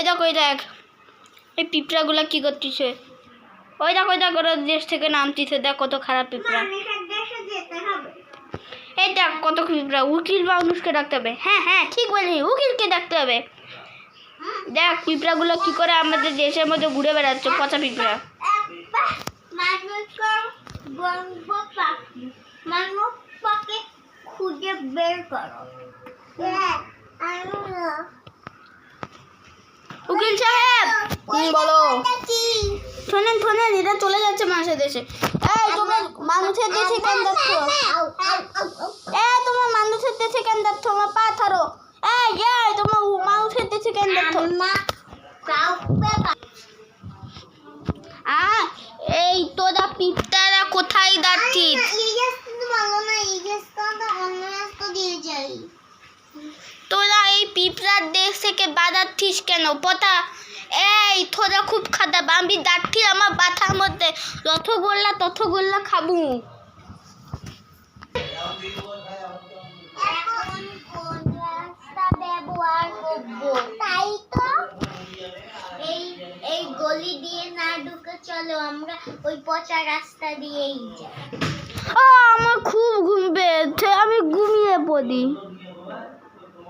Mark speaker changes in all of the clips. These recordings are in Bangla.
Speaker 1: ওই দেখ ওই দেখ। এই পিঁপড়াগুলো কি করতেছে? ওই দেখ ওই দেখ ওরা দেশ থেকে নামতিছে। দেখ কত খারাপ পিঁপড়া। এই দেখ কত পিঁপড়া। উকিল বা অনুষ্কে ডাকতে হবে। হ্যাঁ হ্যাঁ ঠিক বলি উকিলকে ডাকতে হবে। দেখ পিঁপড়াগুলো কি করে আমাদের দেশের মধ্যে ঘুরে বেড়াচ্ছে পচা পিঁপড়া।
Speaker 2: খুঁজে বের করো।
Speaker 1: উকিল সাহেব। বলো। শোনেন শোনেন এটা চলে যাচ্ছে মানুষের দেশে। এই তোমার মানুষের দেশে কেন যাচ্ছ? এ তোমার মানুষের দেশে কেন যাচ্ছ? আমার পা ছাড়ো। এই এই তোমার মানুষের দেশে কেন যাচ্ছ? আ এই তোরা পিঁপড়ারা কোথায় যাচ্ছিস? তোরা এই পিঁপড়ার দেশ থেকে বাজাচ্ছিস কেন? পতা। এই তোরা খুব খাদা। আমি আমার বাথার মধ্যে। যত গোল্লা তত গোল্লা খাব
Speaker 2: তাই তো। এই এই গলি দিয়ে না ঢুকে চলো আমরা ওই পচা রাস্তা দিয়েই যাই।
Speaker 1: আমার খুব ঘুম পেয়েছে। আমি ঘুমিয়ে পড়ি
Speaker 2: যাই গিয়ে দরজাটা পচা রাস্তা দিয়ে খুলে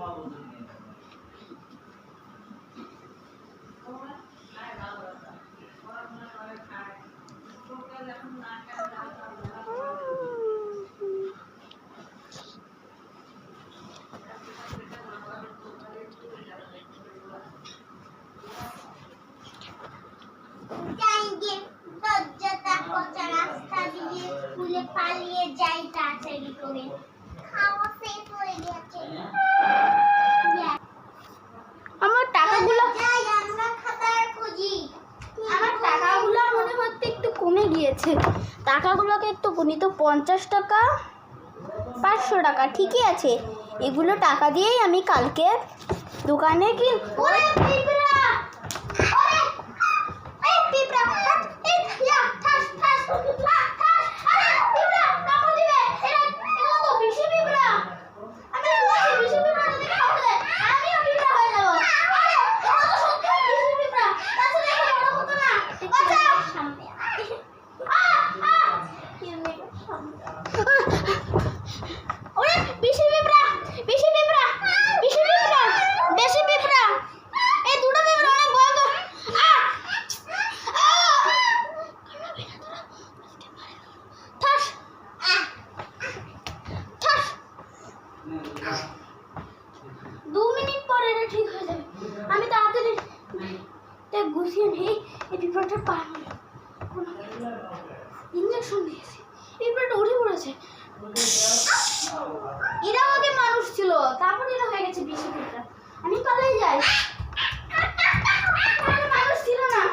Speaker 2: পালিয়ে যাই তাড়াতাড়ি করে খাওয়া শেষ হয়ে গেছে
Speaker 1: আমার টাকাগুলো
Speaker 2: যাই আমরা খাতার খুঁজি
Speaker 1: আমার টাকাগুলো মনে হচ্ছে গিয়েছে টাকাগুলোকে একটু গুণিত পঞ্চাশ টাকা, পাঁচশো টাকা, ঠিকই আছে। এগুলো টাকা দিয়েই আমি কালকে দোকানে কি
Speaker 2: ওরে পিঁপড়া ওরে এই পিঁপড়া হাত এই ইয়া ঠাস ঠাস ঠাস ঠাস আরে পিঁপড়া কামড় দিবে এটা এটা তো বেশি পিঁপড়া আমি বলছি বেশি পিঁপড়া যদি খাওয়া দেয় আমিও পিঁপড়া হয়ে যাব আরে এটা তো সত্যি বেশি পিঁপড়া তাছাড়া এটা বড় হতো না বাঁচাও সামনে আ আ
Speaker 1: ওরে বেশি পিঁপড়া বেশি পিঁপড়া বেশি পিঁপড়া বেশি পিঁপড়া এই দুটো পিঁপড়া অনেক বড় তো আ! আ! ঠাস! ঠাস! দু মিনিট পরে এটা ঠিক হয়ে যাবে আমি তাড়াতাড়ি দেখ গুছিয়ে নেই এই পিঁপড়াটা পা ইঞ্জেকশন দিয়েছি। পিঁপড়াটা উঠে পড়েছে। এরা আগে মানুষ ছিল। তারপর এরা হয়ে গেছে বেশি পিঁপড়া আমি পালাই যাই। মানুষ ছিল না।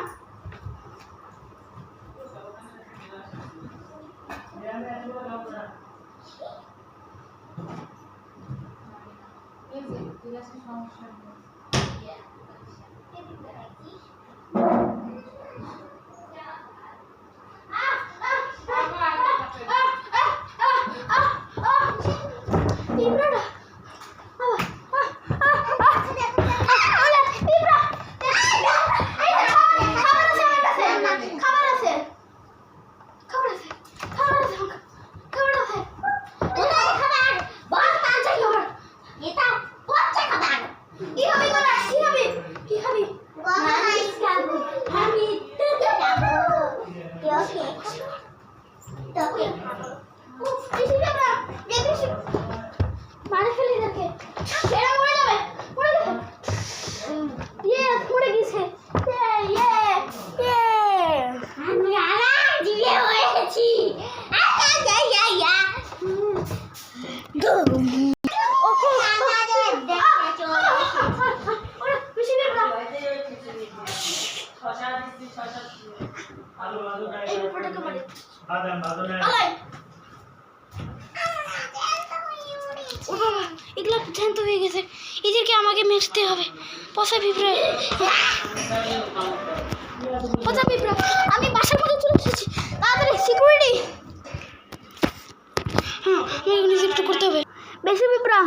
Speaker 1: পিঁপড়াটা আবার পিঁপড়া খাবার আছে আমার কাছে খাবার আছে খাবার আছে খাবার আছে খাবার আছে
Speaker 2: কোথায় খাবার বল তাড়াতাড়ি ওর এটা পচা খাবার
Speaker 1: কি খাবি তোরা কি খাবি কি খাবি
Speaker 2: গলায় খাব আমি তোকে খাব তোকে তোকে খাব
Speaker 1: উফ, বেশি পিঁপড়া এ বেশি দেখে এরা মরে ইয়ে ইয়ে ইয়ে ইয়ে
Speaker 2: আয়া ইয়া ইয়া ইয়া আমাদের দেখে চলে
Speaker 1: ওরে বেশি পিঁপড়া এই পিঁপড়াটাকে মারি আলাই ও এগুলো জ্যান্ত হয়ে গেছে। এদেরকে আমাকে মেরতে হবে। পচা পিঁপড়া। পচা পিঁপড়া। আমি বাসার মধ্যে চলে এসেছি। তাড়াতাড়ি সিকিউরিটি হ্যাঁ আমি এগুলো করতে হবে। বেশি পিঁপড়া,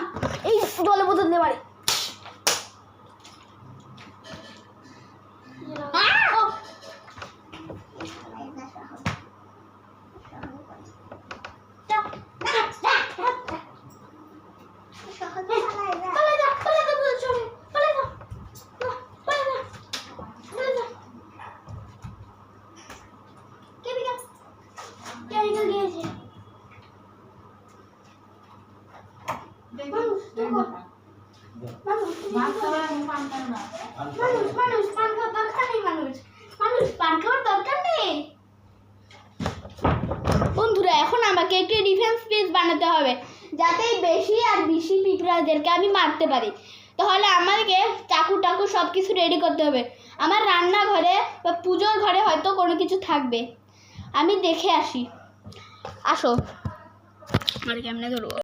Speaker 1: এই জলে বোতল দিয়ে মানুষ পান খাওয়ার দরকার নেই মানুষ মানুষ পান খাওয়ার দরকার নেই বন্ধুরা, এখন আমাকে একটি ডিফেন্স পেজ বানাতে হবে, যাতে বেশি আর বেশি পিঁপড়াদেরকে আমি মারতে পারি। তাহলে আমাকে চাকু টাকু সব কিছু রেডি করতে হবে। আমার রান্নাঘরে বা পুজোর ঘরে হয়তো কোনো কিছু থাকবে। আমি দেখে আসি। আসো। আর কেমনে ধরবো।